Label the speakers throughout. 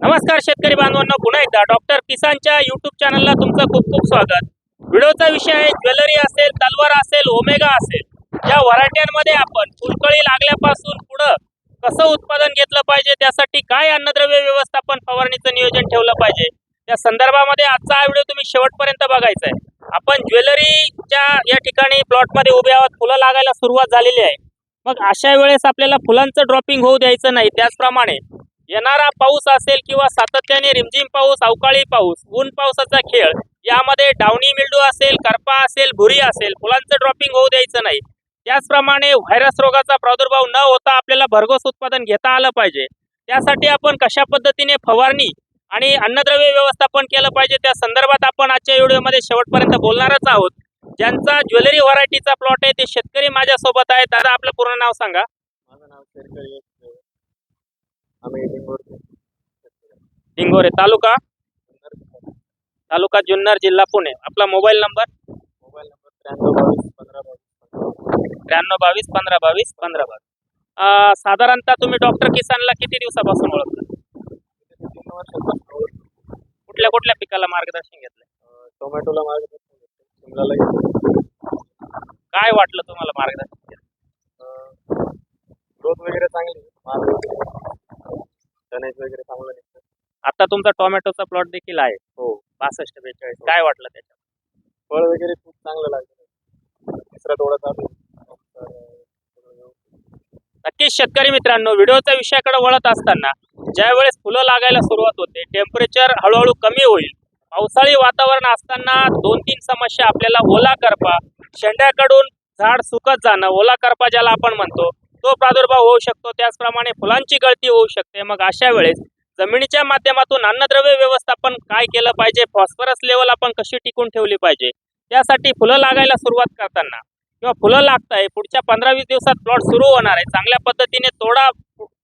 Speaker 1: नमस्कार शेतकरी बांधवांना. पुन्हा एकदा डॉक्टर किसानच्या युट्यूब चॅनलला तुमचं खूप खूप स्वागत. व्हिडिओचा विषय आहे ज्वेलरी असेल तलवार असेल ओमेगा असेल. या व्हरायट्यांमध्ये आपण फुलकळी लागल्यापासून पुढं कसं उत्पादन घेतलं पाहिजे त्यासाठी काय अन्नद्रव्य व्यवस्थापन फवारणीचं नियोजन ठेवलं पाहिजे त्या संदर्भामध्ये आजचा हा व्हिडिओ तुम्ही शेवटपर्यंत बघायचा आहे. आपण ज्वेलरीच्या या ठिकाणी प्लॉटमध्ये उभे आहोत फुलं लागायला सुरुवात झालेली आहे. मग अशा वेळेस आपल्याला फुलांचं ड्रॉपिंग होऊ द्यायचं नाही त्याचप्रमाणे येणारा पाऊस असेल किंवा सातत्याने रिमझिम पाऊस अवकाळी पाऊस ऊन पावसाचा खेळ यामध्ये डावणी मिल्डू असेल करपा असेल भुरी असेल फुलांचं ड्रॉपिंग होऊ द्यायचं नाही. त्याचप्रमाणे व्हायरस रोगाचा प्रादुर्भाव न होता आपल्याला भरघोस उत्पादन घेता आलं पाहिजे. त्यासाठी आपण कशा पद्धतीने फवारणी आणि अन्नद्रव्य व्यवस्थापन केलं पाहिजे त्या संदर्भात आपण आजच्या व्हिडिओमध्ये शेवटपर्यंत बोलणारच आहोत. ज्यांचा ज्वेलरी व्हरायटीचा प्लॉट आहे ते शेतकरी माझ्यासोबत आहेत. दादा आपलं पूर्ण नाव सांगा.
Speaker 2: माझं नाव शेतकरी आम्ही
Speaker 1: हिंगोरे तालुका? तालुका जुन्नर जिल्हा पुणे. आपला मोबाईल नंबर?
Speaker 2: मोबाईल नंबर त्र्याण्णव बावीस पंधरा बावीस
Speaker 1: त्र्याण्णव बावीस पंधरा बावीस पंधरा बावीस. साधारणतः तुम्ही डॉक्टर किसानला किती दिवसापासून ओळखता. कुठल्या कुठल्या पिकाला मार्गदर्शन घेतलंय?
Speaker 2: अं, टोमॅटोला मार्गदर्शन घेतलं शिमलाला घेतलं
Speaker 1: काय वाटलं तुम्हाला मार्गदर्शन घेतलं?
Speaker 2: ग्रोथ वगैरे चांगली टनेज वगैरे चांगलं निघतं
Speaker 1: आता तुमचा टोमॅटोचा प्लॉट देखील आहे.
Speaker 2: हो.
Speaker 1: बासष्ट बेचाळीस. काय वाटलं त्याच्यात?
Speaker 2: फळ वगैरे खूप चांगलं लागलं. तिसरा तोडा चालू आहे. तर, अं,
Speaker 1: नक्कीच शेतकरी मित्रांनो व्हिडिओच्या विषयाकडे वळत असताना ज्या वेळेस फुलं लागायला सुरुवात होते टेम्परेचर हळूहळू कमी होईल. पावसाळी वातावरण असताना दोन तीन समस्या आपल्याला ओला करपा शेंड्याकडून झाड सुकत जाणं ओला करपा ज्याला आपण म्हणतो तो प्रादुर्भाव होऊ शकतो त्याचप्रमाणे फुलांची गळती होऊ शकते. मग अशा वेळेस जमिनीच्या माध्यमातून अन्नद्रव्य व्यवस्थापन काय केलं पाहिजे? फॉस्फरस लेवल आपण कशी टिकून ठेवली पाहिजे? त्यासाठी फुलं लागायला सुरुवात करताना किंवा फुलं लागत आहे पुढच्या पंधरा वीस दिवसात प्लॉट सुरू होणार आहे चांगल्या पद्धतीने तोडा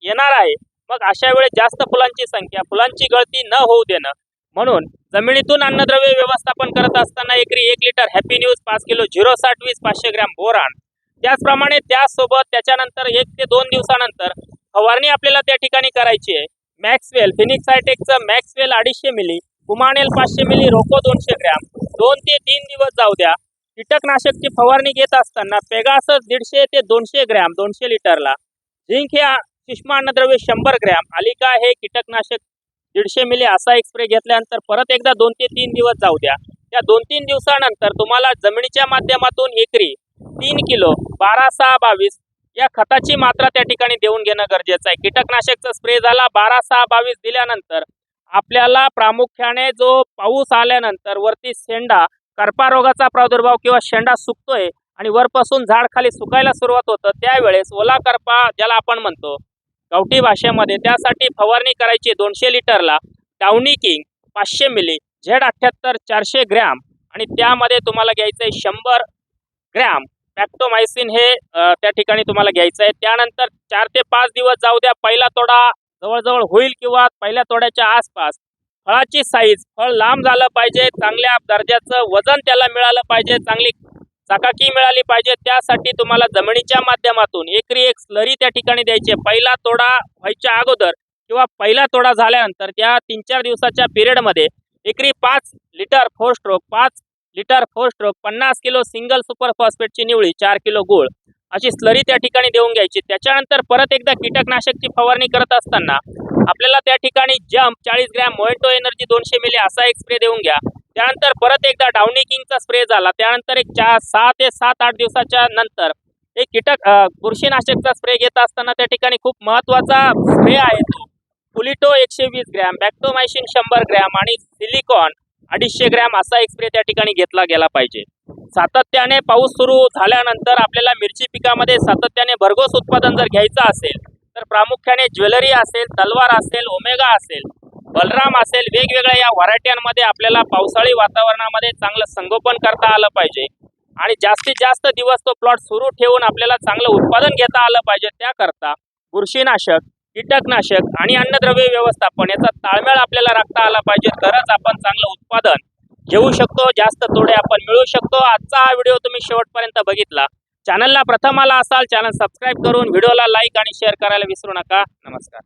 Speaker 1: येणार आहे मग अशा वेळेस जास्त फुलांची संख्या फुलांची गळती न होऊ देणं. म्हणून जमिनीतून अन्नद्रव्य व्यवस्थापन करत असताना एकरी एक लिटर हॅपी न्यूज पाच किलो झिरो साठ वीस पाचशे ग्रॅम बोरान त्याचप्रमाणे त्यासोबत त्याच्यानंतर एक ते दोन दिवसानंतर फवारणी आपल्याला त्या ठिकाणी करायची आहे. मॅक्सवेल फिनिक्स हायटेकचं मॅक्सवेल अडीचशे मिली कुमानेल पाचशे मिली रोको दोनशे ग्रॅम. दोन ते तीन दिवस जाऊ द्या. कीटकनाशकची फवारणी घेत असताना पेगासस दीडशे ते दोनशे ग्रॅम दोनशे लिटरला. झिंक हे आ- सूक्ष्म अन्नद्रव्य शंभर ग्रॅम. अलिका हे कीटकनाशक दीडशे मिली असा एक स्प्रे घेतल्यानंतर परत एकदा दोन ते तीन दिवस जाऊ द्या. त्या दोन तीन दिवसानंतर तुम्हाला जमिनीच्या माध्यमातून एकरी तीन किलो बारा सहा बावीस या खताची मात्रा त्या ठिकाणी देऊन घेणं गरजेचं आहे. कीटकनाशकचा स्प्रे झाला बारा सहा बावीस दिल्यानंतर आपल्याला प्रामुख्याने जो पाऊस आल्यानंतर वरती शेंडा करपा रोगाचा प्रादुर्भाव किंवा शेंडा सुकतोय आणि वरपासून झाड खाली सुकायला सुरुवात होतं त्यावेळेस ओला करपा ज्याला आपण म्हणतो गावठी भाषेमध्ये त्यासाठी फवारणी करायची दोनशे लिटरला डाउनी किंग पाचशे मिली झेड अठ्ठ्याहत्तर चारशे ग्रॅम आणि त्यामध्ये तुम्हाला घ्यायचं आहे शंभर ग्रॅम. पॅक्टोमायसिन हे त्या ठिकाणी तुम्हाला घ्यायचं आहे. त्यानंतर चार ते पाच दिवस जाऊ द्या. पहिला तोडा जवळजवळ होईल किंवा पहिल्या तोड्याच्या आसपास. फळाची साईज फळ लांब झालं पाहिजे. चांगल्या दर्जाचं वजन त्याला मिळालं पाहिजे. चांगली चकाकी मिळाली पाहिजे. त्यासाठी तुम्हाला जमिनीच्या माध्यमातून एकरी एक स्लरी त्या ठिकाणी द्यायची पहिला तोडा व्हायच्या अगोदर किंवा पहिला तोडा झाल्यानंतर त्या तीन चार दिवसाच्या पिरियडमध्ये एकरी पाच लिटर फोर स्ट्रोक पाच लिटर फोर स्ट्रोक पन्नास किलो सिंगल सुपर फॉस्फेटची निवळी चार किलो गुळ. अशी स्लरी त्या ठिकाणी देऊन घ्यायची. त्याच्यानंतर परत एकदा कीटकनाशकची फवारणी करत असताना आपल्याला त्या ठिकाणी जम्प चाळीस ग्रॅम मोएटो एनर्जी दोनशे मिली असा एक स्प्रे देऊन घ्या. त्यानंतर परत एकदा डाउनी किंगचा स्प्रे झाला. त्यानंतर एक चार सहा ते सात आठ दिवसाच्या नंतर एक कीटक बुरशीनाशकचा स्प्रे घेत असताना त्या ठिकाणी खूप महत्त्वाचा स्प्रे आहे तो. पुलिटो एकशे वीस ग्रॅम बॅक्टोमायसिन शंभर ग्रॅम आणि सिलिकॉन अडीचशे ग्रॅम असा एक स्प्रे त्या ठिकाणी घेतला गेला पाहिजे. सातत्याने पाऊस सुरू झाल्यानंतर आपल्याला मिरची पिकामध्ये सातत्याने भरघोस उत्पादन जर घ्यायचं असेल तर प्रामुख्याने ज्वेलरी असेल तलवार असेल ओमेगा असेल बलराम असेल वेगवेगळ्या या व्हरायट्यांमध्ये आपल्याला पावसाळी वातावरणामध्ये चांगलं संगोपन करता आलं पाहिजे. आणि जास्तीत जास्त दिवस तो प्लॉट सुरू ठेवून आपल्याला चांगलं उत्पादन घेता आलं पाहिजे त्याकरता बुरशीनाशक कीटकनाशक आणि अन्नद्रव्य व्यवस्थापन याचा ताळमेळ आपल्याला राखता आला पाहिजे. तरच आपण चांगलं उत्पादन घेऊ शकतो जास्त तोडे आपण मिळवू शकतो. आजचा हा व्हिडिओ तुम्ही शेवटपर्यंत बघितला. चॅनलला प्रथम आला असाल चॅनल सबस्क्राईब करून व्हिडिओला लाईक आणि शेअर करायला विसरू नका. नमस्कार.